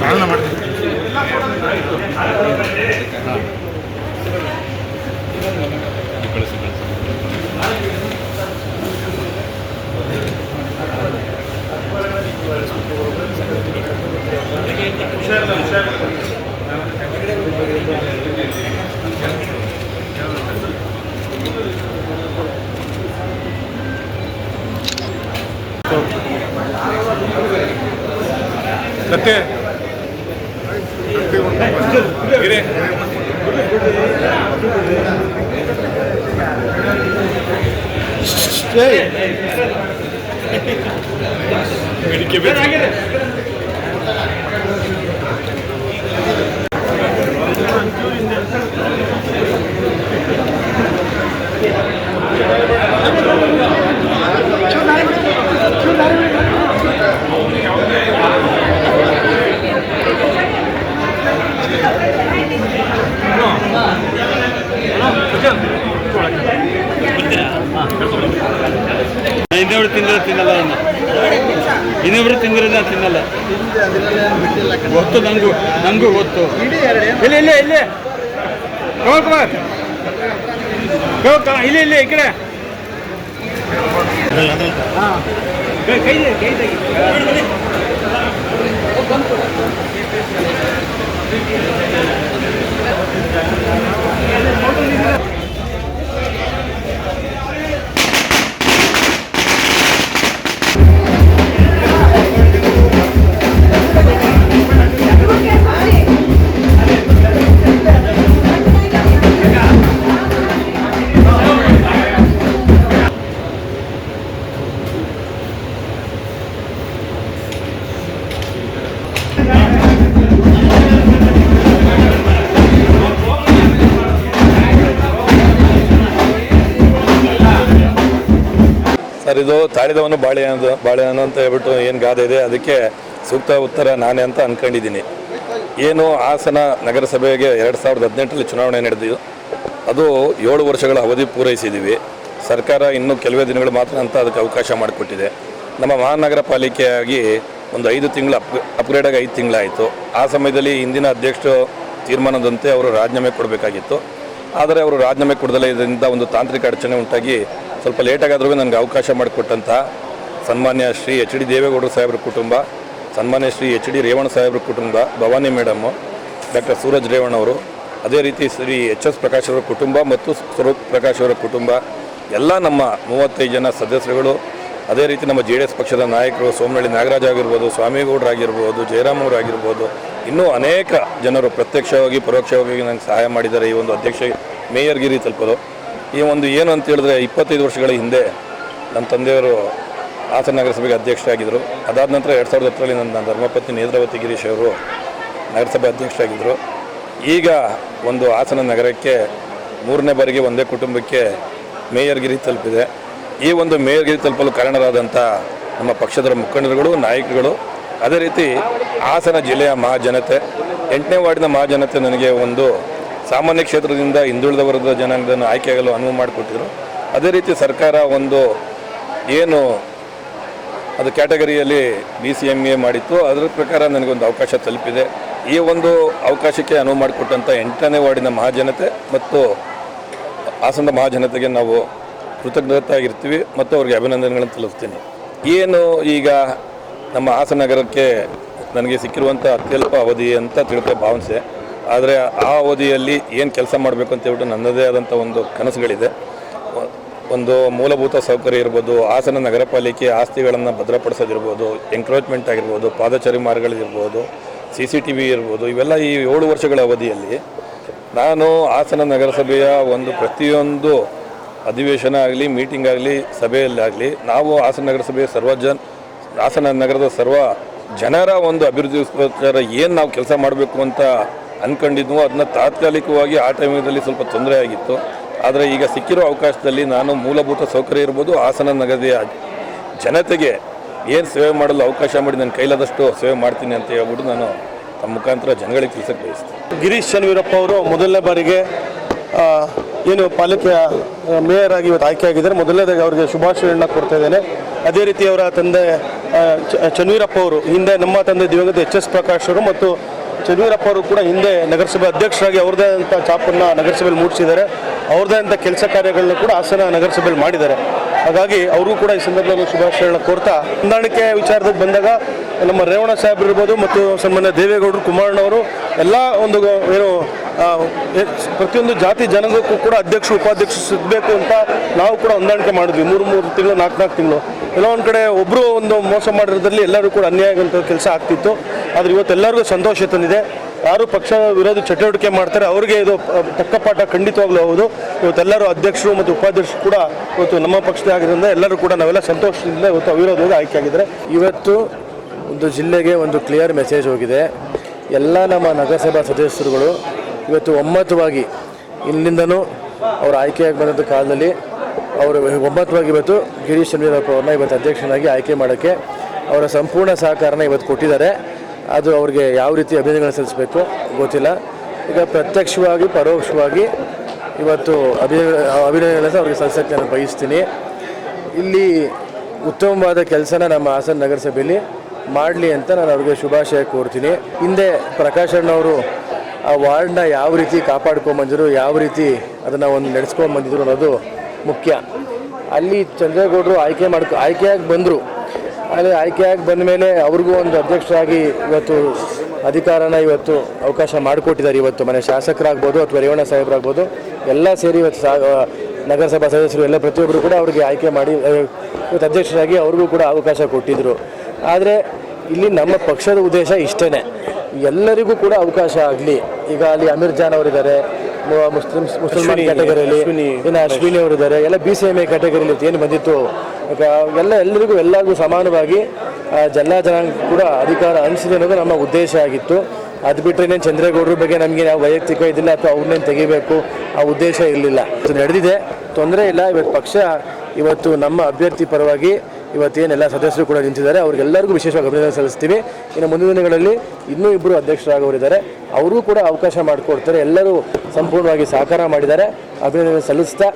ಕಾರಣ ಮಾಡ್ತೀನಿ ಮತ್ತೆ ಇರಿ. ಮೆಡಿಕೆ ಬೇಕು. ಇನ್ನೊಬ್ರು ಗೊತ್ತು ನನಗೂ ನನಗೂ ಗೊತ್ತು. ಇಲ್ಲ ಇಲ್ಲ ಇಲ್ಲಿ. ಕುಮಾರ್. ಇಲ್ಲ ಕುಮಾರ್, ಇಲ್ಲಿ ಇಲ್ಲಿ ಈ ಕಡೆ. ಹಾಂ. ಕೈ ಕೈ ಕೈ ತೆಗಿ. ಸರ್, ಇದು ತಾಳಿದವನು ಬಾಳೆ ಅನ್ನೋದು ಬಾಳೆಹಣ್ಣು ಅಂತ ಹೇಳ್ಬಿಟ್ಟು ಏನು ಗಾದೆ ಇದೆ, ಅದಕ್ಕೆ ಸೂಕ್ತ ಉತ್ತರ ನಾನೇ ಅಂತ ಅಂದ್ಕೊಂಡಿದ್ದೀನಿ ಏನು ಹಾಸನ ನಗರಸಭೆಗೆ ಎರಡು ಸಾವಿರದ ಹದಿನೆಂಟರಲ್ಲಿ ಚುನಾವಣೆ ನಡೆದಿದ್ದು, ಅದು ಏಳು ವರ್ಷಗಳ ಅವಧಿ ಪೂರೈಸಿದ್ದೀವಿ ಸರ್ಕಾರ ಇನ್ನೂ ಕೆಲವೇ ದಿನಗಳು ಮಾತ್ರ ಅಂತ ಅದಕ್ಕೆ ಅವಕಾಶ ಮಾಡಿಕೊಟ್ಟಿದೆ. ನಮ್ಮ ಮಹಾನಗರ ಪಾಲಿಕೆಯಾಗಿ ಒಂದು ಐದು ತಿಂಗಳು ಅಪ್ ಅಪ್ಗ್ರೇಡಾಗಿ ಐದು ತಿಂಗಳಾಯಿತು. ಆ ಸಮಯದಲ್ಲಿ ಹಿಂದಿನ ಅಧ್ಯಕ್ಷರು ತೀರ್ಮಾನದಂತೆ ಅವರು ರಾಜೀನಾಮೆ ಕೊಡಬೇಕಾಗಿತ್ತು. ಆದರೆ ಅವರು ರಾಜೀನಾಮೆ ಕೊಡದಲ್ಲೇ ಇದರಿಂದ ಒಂದು ತಾಂತ್ರಿಕ ಅಡಚಣೆ ಉಂಟಾಗಿ ಸ್ವಲ್ಪ ಲೇಟಾಗಾದ್ರೂ ನನಗೆ ಅವಕಾಶ ಮಾಡಿಕೊಟ್ಟಂಥ ಸನ್ಮಾನ್ಯ ಶ್ರೀ ಎಚ್ ಡಿ ದೇವೇಗೌಡರು ಸಾಹೇಬ್ರ ಕುಟುಂಬ, ಸನ್ಮಾನ್ಯ ಶ್ರೀ ಎಚ್ ಡಿ ರೇವಣ್ಣ ಸಾಹೇಬ್ರ ಕುಟುಂಬ, ಭವಾನಿ ಮೇಡಮ್ಮು ಡಾಕ್ಟರ್ ಸೂರಜ್ ರೇವಣ್ಣ ಅವರು, ಅದೇ ರೀತಿ ಶ್ರೀ ಎಚ್ ಎಸ್ ಪ್ರಕಾಶ್ ಅವರ ಕುಟುಂಬ ಮತ್ತು ಸ್ವರೂಪ್ ಪ್ರಕಾಶ್ ಅವರ ಕುಟುಂಬ, ಎಲ್ಲ ನಮ್ಮ ಮೂವತ್ತೈದು ಜನ ಸದಸ್ಯರುಗಳು, ಅದೇ ರೀತಿ ನಮ್ಮ ಜೆ ಡಿ ಎಸ್ ಪಕ್ಷದ ನಾಯಕರು ಸೋಮನಳ್ಳಿ ನಾಗರಾಜ್ ಆಗಿರ್ಬೋದು ಸ್ವಾಮಿಗೌಡರಾಗಿರ್ಬೋದು ಜಯರಾಮ್ ಅವರು ಆಗಿರ್ಬೋದು, ಇನ್ನೂ ಅನೇಕ ಜನರು ಪ್ರತ್ಯಕ್ಷವಾಗಿ, ಪರೋಕ್ಷವಾಗಿ ನನಗೆ ಸಹಾಯ ಮಾಡಿದ್ದಾರೆ ಈ ಒಂದು ಅಧ್ಯಕ್ಷ ಮೇಯರ್ಗಿರಿ ತಲುಪೋದು ಈ ಒಂದು ಏನು ಅಂತ ಹೇಳಿದ್ರೆ ಇಪ್ಪತ್ತೈದು ವರ್ಷಗಳ ಹಿಂದೆ ನಮ್ಮ ತಂದೆಯವರು ಹಾಸನ ನಗರಸಭೆಗೆ ಅಧ್ಯಕ್ಷರಾಗಿದ್ದರು. ಅದಾದ ನಂತರ ಎರಡು ಸಾವಿರದ ಹತ್ತರಲ್ಲಿ ನನ್ನ ಧರ್ಮಪತ್ನಿ ನೇತ್ರಾವತಿ ಗಿರೀಶ್ ಅವರು ನಗರಸಭೆ ಅಧ್ಯಕ್ಷರಾಗಿದ್ದರು. ಈಗ ಒಂದು ಹಾಸನ ನಗರಕ್ಕೆ ಮೂರನೇ ಬಾರಿಗೆ ಒಂದೇ ಕುಟುಂಬಕ್ಕೆ ಮೇಯರ್ಗಿರಿ ತಲುಪಿದೆ. ಈ ಒಂದು ಮೇಯರ್ಗಿರಿ ತಲುಪಲು ಕಾರಣರಾದಂಥ ನಮ್ಮ ಪಕ್ಷದ ಮುಖಂಡರುಗಳು, ನಾಯಕರುಗಳು, ಅದೇ ರೀತಿ ಹಾಸನ ಜಿಲ್ಲೆಯ ಮಹಾಜನತೆ, ಎಂಟನೇ ವಾರ್ಡಿನ ಮಹಾಜನತೆ ನನಗೆ ಒಂದು ಸಾಮಾನ್ಯ ಕ್ಷೇತ್ರದಿಂದ ಹಿಂದುಳಿದ ವರ್ಗದ ಜನಾಂಗದನ್ನು ಆಯ್ಕೆಯಾಗಲು ಅನುವು ಮಾಡಿಕೊಟ್ಟಿದ್ರು. ಅದೇ ರೀತಿ ಸರ್ಕಾರ ಒಂದು ಏನು ಅದು ಕ್ಯಾಟಗರಿಯಲ್ಲಿ ಬಿ ಸಿ ಎಂ ಎ ಮಾಡಿತ್ತು. ಅದರ ಪ್ರಕಾರ ನನಗೊಂದು ಅವಕಾಶ ತಲುಪಿದೆ. ಈ ಒಂದು ಅವಕಾಶಕ್ಕೆ ಅನುವು ಮಾಡಿಕೊಟ್ಟಂಥ ಎಂಟನೇ ವಾರ್ಡಿನ ಮಹಾಜನತೆ ಮತ್ತು ಹಾಸನದ ಮಹಾಜನತೆಗೆ ನಾವು ಕೃತಜ್ಞತಾಗಿರ್ತೀವಿ ಮತ್ತು ಅವ್ರಿಗೆ ಅಭಿನಂದನೆಗಳನ್ನು ತಲುಪಿಸ್ತೀನಿ ಏನು ಈಗ ನಮ್ಮ ಹಾಸನ ನಗರಕ್ಕೆ ನನಗೆ ಸಿಕ್ಕಿರುವಂಥ ಅತ್ಯಲ್ಪ ಅವಧಿ ಅಂತ ತಿಳ್ಕೊ ಭಾವಿಸೆ ಆದರೆ ಆ ಅವಧಿಯಲ್ಲಿ ಏನು ಕೆಲಸ ಮಾಡಬೇಕು ಅಂತ ಹೇಳ್ಬಿಟ್ಟು ನನ್ನದೇ ಆದಂಥ ಒಂದು ಕನಸುಗಳಿದೆ. ಒಂದು ಮೂಲಭೂತ ಸೌಕರ್ಯ ಇರ್ಬೋದು, ಹಾಸನ ನಗರ ಪಾಲಿಕೆ ಆಸ್ತಿಗಳನ್ನು ಭದ್ರಪಡಿಸೋದಿರ್ಬೋದು ಎಂಕ್ರೋಚ್ಮೆಂಟ್ ಆಗಿರ್ಬೋದು, ಪಾದಚಾರಿ ಮಾರ್ಗಗಳಿರ್ಬೋದು ಸಿ ಸಿ ಟಿ ವಿ ಇರ್ಬೋದು, ಇವೆಲ್ಲ ಈ ಏಳು ವರ್ಷಗಳ ಅವಧಿಯಲ್ಲಿ ನಾನು ಹಾಸನ ನಗರಸಭೆಯ ಒಂದು ಪ್ರತಿಯೊಂದು ಅಧಿವೇಶನ ಆಗಲಿ ಮೀಟಿಂಗ್ ಆಗಲಿ ಸಭೆಯಲ್ಲಾಗಲಿ ನಾವು ಹಾಸನ ನಗರಸಭೆಯ ಸರ್ವ ಜನ, ಹಾಸನ ನಗರದ ಸರ್ವ ಜನರ ಒಂದು ಅಭಿವೃದ್ಧಿ ಏನು ನಾವು ಕೆಲಸ ಮಾಡಬೇಕು ಅಂತ ಅಂದ್ಕೊಂಡಿದ್ವು ಅದನ್ನ ತಾತ್ಕಾಲಿಕವಾಗಿ ಆ ಟೈಮಲ್ಲಿ ಸ್ವಲ್ಪ ತೊಂದರೆ ಆಗಿತ್ತು. ಆದರೆ ಈಗ ಸಿಕ್ಕಿರೋ ಅವಕಾಶದಲ್ಲಿ ನಾನು ಮೂಲಭೂತ ಸೌಕರ್ಯ ಇರ್ಬೋದು, ಹಾಸನ ನಗರದ ಜನತೆಗೆ ಏನು ಸೇವೆ ಮಾಡಲು ಅವಕಾಶ ಮಾಡಿ ನನ್ನ ಕೈಲಾದಷ್ಟು ಸೇವೆ ಮಾಡ್ತೀನಿ ಅಂತ ಹೇಳ್ಬಿಟ್ಟು ನಾನು ತಮ್ಮ ಮುಖಾಂತರ ಜನಗಳಿಗೆ ತಿಳಿಸಕ್ಕೆ ಬಯಸ್ತೀನಿ. ಗಿರೀಶ್ ಚನ್ನವೀರಪ್ಪ ಅವರು ಮೊದಲನೇ ಬಾರಿಗೆ ಏನು ಪಾಲಿಕೆಯ ಮೇಯರ್ ಆಗಿ ಇವತ್ತು ಆಯ್ಕೆಯಾಗಿದ್ದಾರೆ ಮೊದಲನೇದಾಗಿ ಅವರಿಗೆ ಶುಭಾಶಯಗಳನ್ನ ಕೊಡ್ತಾ ಇದ್ದೇನೆ. ಅದೇ ರೀತಿ ಅವರ ತಂದೆ ಚನ್ವೀರಪ್ಪ ಅವರು, ಹಿಂದೆ ನಮ್ಮ ತಂದೆ ದಿವಂಗತ ಎಚ್ ಎಸ್ ಪ್ರಕಾಶ್ ಅವರು ಮತ್ತು ಚನ್ನವೀರಪ್ಪ ಅವರು ಕೂಡ ಹಿಂದೆ ನಗರಸಭೆ ಅಧ್ಯಕ್ಷರಾಗಿ ಅವ್ರದ್ದೇ ಆದಂಥ ಚಾಪನ್ನು ನಗರಸಭೆಯಲ್ಲಿ ಮೂಡಿಸಿದ್ದಾರೆ. ಅವ್ರದೇ ಆದಂಥ ಕೆಲಸ ಕಾರ್ಯಗಳನ್ನ ಕೂಡ ಹಾಸನ ನಗರಸಭೆಯಲ್ಲಿ ಮಾಡಿದ್ದಾರೆ. ಹಾಗಾಗಿ ಅವರು ಕೂಡ ಈ ಸಂದರ್ಭದಲ್ಲಿ ಶುಭಾಶಯಗಳನ್ನ ಕೋರ್ತಾ, ಹೊಂದಾಣಿಕೆ ವಿಚಾರದಲ್ಲಿ ಬಂದಾಗ ನಮ್ಮ ರೇವಣ ಸಾಹೇಬ್ರು ಇರ್ಬೋದು ಮತ್ತು ಸನ್ಮಾನ್ಯ ದೇವೇಗೌಡರು ಕುಮಾರಣ್ಣವರು ಎಲ್ಲ ಒಂದು ಏನು ಪ್ರತಿಯೊಂದು ಜಾತಿ ಜನಗಕ್ಕೂ ಕೂಡ ಅಧ್ಯಕ್ಷ ಉಪಾಧ್ಯಕ್ಷರು ಸಿಗಬೇಕು ಅಂತ ನಾವು ಕೂಡ ಹೊಂದಾಣಿಕೆ ಮಾಡಿದ್ವಿ. ಮೂರು ಮೂರು ತಿಂಗಳು, ನಾಲ್ಕು ನಾಲ್ಕು ತಿಂಗಳು. ಕೆಲವೊಂದು ಕಡೆ ಒಬ್ಬರು ಒಂದು ಮೋಸ ಮಾಡಿರೋದ್ರಲ್ಲಿ ಎಲ್ಲರೂ ಕೂಡ ಅನ್ಯಾಯ ಕೆಲಸ ಆಗ್ತಿತ್ತು. ಆದರೆ ಇವತ್ತು ಎಲ್ಲರಿಗೂ ಸಂತೋಷ ತಂದಿದೆ. ಯಾರು ಪಕ್ಷ ವಿರೋಧಿ ಚಟುವಟಿಕೆ ಮಾಡ್ತಾರೆ, ಅವರಿಗೆ ಇದು ತಕ್ಕ ಪಾಠ ಖಂಡಿತವಾಗ್ಲೂ ಹೌದು. ಇವತ್ತೆಲ್ಲರೂ ಅಧ್ಯಕ್ಷರು ಮತ್ತು ಉಪಾಧ್ಯಕ್ಷರು ಕೂಡ ಇವತ್ತು ನಮ್ಮ ಪಕ್ಷದ ಆಗಿರೋದ್ರಿಂದ ಎಲ್ಲರೂ ಕೂಡ ನಾವೆಲ್ಲ ಸಂತೋಷದಿಂದ ಇವತ್ತು ಅವಿರೋಧವಾಗಿ ಆಯ್ಕೆಯಾಗಿದ್ದಾರೆ ಇವತ್ತು ಒಂದು ಜಿಲ್ಲೆಗೆ ಒಂದು ಕ್ಲಿಯರ್ ಮೆಸೇಜ್ ಹೋಗಿದೆ. ಎಲ್ಲ ನಮ್ಮ ನಗರಸಭಾ ಸದಸ್ಯರುಗಳು ಇವತ್ತು ಒಮ್ಮತವಾಗಿ ಇಲ್ಲಿಂದನೂ ಅವರು ಆಯ್ಕೆಯಾಗಿ ಬಂದಂಥ ಕಾಲದಲ್ಲಿ, ಅವರು ಒಮ್ಮತವಾಗಿ ಇವತ್ತು ಗಿರೀಶ್ ಚಂದ್ರಪ್ಪ ಅವ್ರನ್ನ ಇವತ್ತು ಅಧ್ಯಕ್ಷನಾಗಿ ಆಯ್ಕೆ ಮಾಡೋಕ್ಕೆ ಅವರ ಸಂಪೂರ್ಣ ಸಹಕಾರನ ಇವತ್ತು ಕೊಟ್ಟಿದ್ದಾರೆ. ಅದು ಅವ್ರಿಗೆ ಯಾವ ರೀತಿ ಅಭಿನಂದನೆ ಸಲ್ಲಿಸಬೇಕು ಗೊತ್ತಿಲ್ಲ. ಈಗ ಪ್ರತ್ಯಕ್ಷವಾಗಿ, ಪರೋಕ್ಷವಾಗಿ ಇವತ್ತು ಅಭಿನಯ ಅಭಿನಂದನೆ ಅವ್ರಿಗೆ ಸಲ್ಲಿಸೋಕ್ಕೆ ನಾನು ಬಯಸ್ತೀನಿ. ಇಲ್ಲಿ ಉತ್ತಮವಾದ ಕೆಲಸನ ನಮ್ಮ ಹಾಸನ ನಗರಸಭೆಯಲ್ಲಿ ಮಾಡಲಿ ಅಂತ ನಾನು ಅವ್ರಿಗೆ ಶುಭಾಶಯ ಕೋರ್ತೀನಿ. ಹಿಂದೆ ಪ್ರಕಾಶ್ ಅಣ್ಣವರು ಆ ವಾರ್ಡ್ನ ಯಾವ ರೀತಿ ಕಾಪಾಡ್ಕೊಂಬಂದಿದ್ರು ಯಾವ ರೀತಿ ಅದನ್ನು ಒಂದು ನಡೆಸ್ಕೊಂಬಂದಿದ್ರು ಅನ್ನೋದು ಮುಖ್ಯ. ಅಲ್ಲಿ ಚಂದ್ರೇಗೌಡರು ಆಯ್ಕೆ ಮಾಡ್ಕೊ, ಆಯ್ಕೆಯಾಗಿ ಬಂದರು. ಆದರೆ ಆಯ್ಕೆಯಾಗಿ ಬಂದ ಮೇಲೆ ಅವ್ರಿಗೂ ಒಂದು ಅಧ್ಯಕ್ಷರಾಗಿ ಇವತ್ತು ಅಧಿಕಾರನ ಇವತ್ತು ಅವಕಾಶ ಮಾಡಿಕೊಟ್ಟಿದ್ದಾರೆ ಇವತ್ತು ಮನೆ ಶಾಸಕರಾಗ್ಬೋದು ಅಥವಾ ರೇವಣ್ಣ ಸಾಹೇಬರಾಗ್ಬೋದು. ಎಲ್ಲ ಸೇರಿ ಇವತ್ತು ಸಾ ನಗರಸಭಾ ಸದಸ್ಯರು ಎಲ್ಲ ಪ್ರತಿಯೊಬ್ಬರು ಕೂಡ ಅವ್ರಿಗೆ ಆಯ್ಕೆ ಮಾಡಿ ಇವತ್ತು ಅಧ್ಯಕ್ಷರಾಗಿ ಅವ್ರಿಗೂ ಕೂಡ ಅವಕಾಶ ಕೊಟ್ಟಿದ್ದರು ಆದರೆ ಇಲ್ಲಿ ನಮ್ಮ ಪಕ್ಷದ ಉದ್ದೇಶ ಇಷ್ಟೇ ಎಲ್ಲರಿಗೂ ಕೂಡ ಅವಕಾಶ ಆಗಲಿ. ಈಗ ಅಲ್ಲಿ ಅಮೀರ್ ಜಾನ್ ಅವರಿದ್ದಾರೆ ಮುಸ್ಲಿಮ್ಸ್ ಮುಸ್ಲಿಮ್ ಕ್ಯಾಟಗರಿಯಲ್ಲಿ. ಇನ್ನು ಅಶ್ವಿನಿ ಅವರಿದ್ದಾರೆ ಎಲ್ಲ ಬಿ ಸಿ ಎಂ ಎ ಕ್ಯಾಟಗರಿಲಿ ಏನು ಬಂದಿತ್ತು? ಎಲ್ಲ ಎಲ್ಲರಿಗೂ ಎಲ್ಲರಿಗೂ ಸಮಾನವಾಗಿ ಆ, ಎಲ್ಲ ಜನಾಂಗ ಕೂಡ ಅಧಿಕಾರ ಹಂಚಿದೆ ಅನ್ನೋದು ನಮ್ಮ ಉದ್ದೇಶ ಆಗಿತ್ತು. ಅದು ಬಿಟ್ಟರೆ ಇನ್ನೇನು ಚಂದ್ರೇಗೌಡರ ಬಗ್ಗೆ ನಮಗೆ ನಾವು ವೈಯಕ್ತಿಕ ಇದಿಲ್ಲ ಅಥವಾ ಅವ್ರನ್ನೇನು ತೆಗಿಬೇಕು ಆ ಉದ್ದೇಶ ಇರಲಿಲ್ಲ. ಇದು ನಡೆದಿದೆ. ತೊಂದರೆ ಇಲ್ಲ. ಇವತ್ತು ಪಕ್ಷ ಇವತ್ತು ನಮ್ಮ ಅಭ್ಯರ್ಥಿ ಪರವಾಗಿ ಇವತ್ತೇನೆಲ್ಲ ಸದಸ್ಯರು ಕೂಡ ನಿಂತಿದ್ದಾರೆ. ಅವ್ರಿಗೆಲ್ಲರಿಗೂ ವಿಶೇಷವಾಗಿ ಅಭಿನಂದನೆ ಸಲ್ಲಿಸ್ತೀವಿ. ಇನ್ನು ಮುಂದಿನ ದಿನಗಳಲ್ಲಿ ಇನ್ನೂ ಇಬ್ಬರು ಅಧ್ಯಕ್ಷರಾಗವರಿದ್ದಾರೆ ಅವರೂ ಕೂಡ ಅವಕಾಶ ಮಾಡಿಕೊಡ್ತಾರೆ. ಎಲ್ಲರೂ ಸಂಪೂರ್ಣವಾಗಿ ಸಹಕಾರ ಮಾಡಿದ್ದಾರೆ. ಅಭಿನಂದನೆ ಸಲ್ಲಿಸ್ತಾ